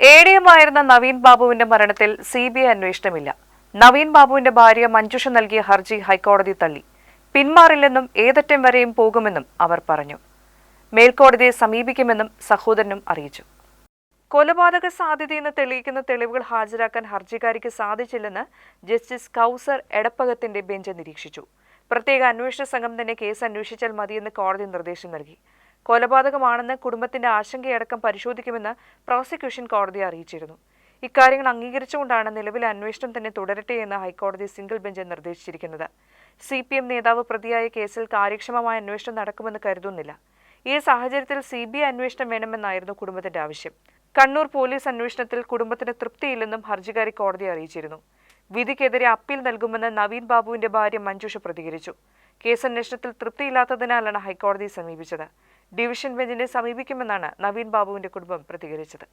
കുടുംബമായിരുന്ന നവീൻ ബാബുവിന്റെ മരണത്തിൽ C B I അന്വേഷണമില്ല. നവീൻ ബാബുവിന്റെ ഭാര്യ മഞ്ജുഷ നൽകിയ ഹർജി ഹൈക്കോടതി തള്ളി. പിന്മാറില്ലെന്നും ഏതറ്റം വരെയും പോകുമെന്നും അവർ പറഞ്ഞു. മേൽക്കോടതിയെ സമീപിക്കുമെന്നും സഹോദരനും അറിയിച്ചു. കൊലപാതക സാധ്യതയെന്ന് തെളിയിക്കുന്ന തെളിവുകൾ ഹാജരാക്കാൻ ഹർജിക്കാരിക്ക് സാധിച്ചില്ലെന്ന് ജസ്റ്റിസ് കൗസർ എടപ്പകത്തിന്റെ ബെഞ്ച് നിരീക്ഷിച്ചു. പ്രത്യേക അന്വേഷണ സംഘം തന്നെ കേസ് അന്വേഷിച്ചാൽ മതിയെന്ന് കോടതി നിർദ്ദേശം നൽകി. കൊലപാതകമാണെന്ന് കുടുംബത്തിന്റെ ആശങ്കയടക്കം പരിശോധിക്കുമെന്ന് പ്രോസിക്യൂഷൻ കോടതിയെ അറിയിച്ചിരുന്നു. ഇക്കാര്യങ്ങൾ അംഗീകരിച്ചുകൊണ്ടാണ് നിലവിലെ അന്വേഷണം തന്നെ തുടരട്ടെ എന്ന് ഹൈക്കോടതി സിംഗിൾ ബെഞ്ച് നിർദ്ദേശിച്ചിരിക്കുന്നത്. സി പി എം നേതാവ് പ്രതിയായ കേസിൽ കാര്യക്ഷമമായ അന്വേഷണം നടക്കുമെന്ന് കരുതുന്നില്ല. ഈ സാഹചര്യത്തിൽ സി ബി ഐ അന്വേഷണം വേണമെന്നായിരുന്നു കുടുംബത്തിന്റെ ആവശ്യം. കണ്ണൂർ പോലീസ് അന്വേഷണത്തിൽ കുടുംബത്തിന് തൃപ്തിയില്ലെന്നും ഹർജിക്കാരി കോടതിയെ അറിയിച്ചിരുന്നു. വിധിക്കെതിരെ അപ്പീൽ നൽകുമെന്ന് നവീൻ ബാബുവിന്റെ ഭാര്യ മഞ്ജുഷ പ്രതികരിച്ചു. കേസ് അന്വേഷണത്തിൽ തൃപ്തിയില്ലാത്തതിനാലാണ് ഹൈക്കോടതിയെ സമീപിച്ചത്. ഡിവിഷൻ ബെഞ്ചിനെ സമീപിക്കുമെന്നാണ് നവീൻ ബാബുവിന്റെ കുടുംബം പ്രതികരിച്ചത്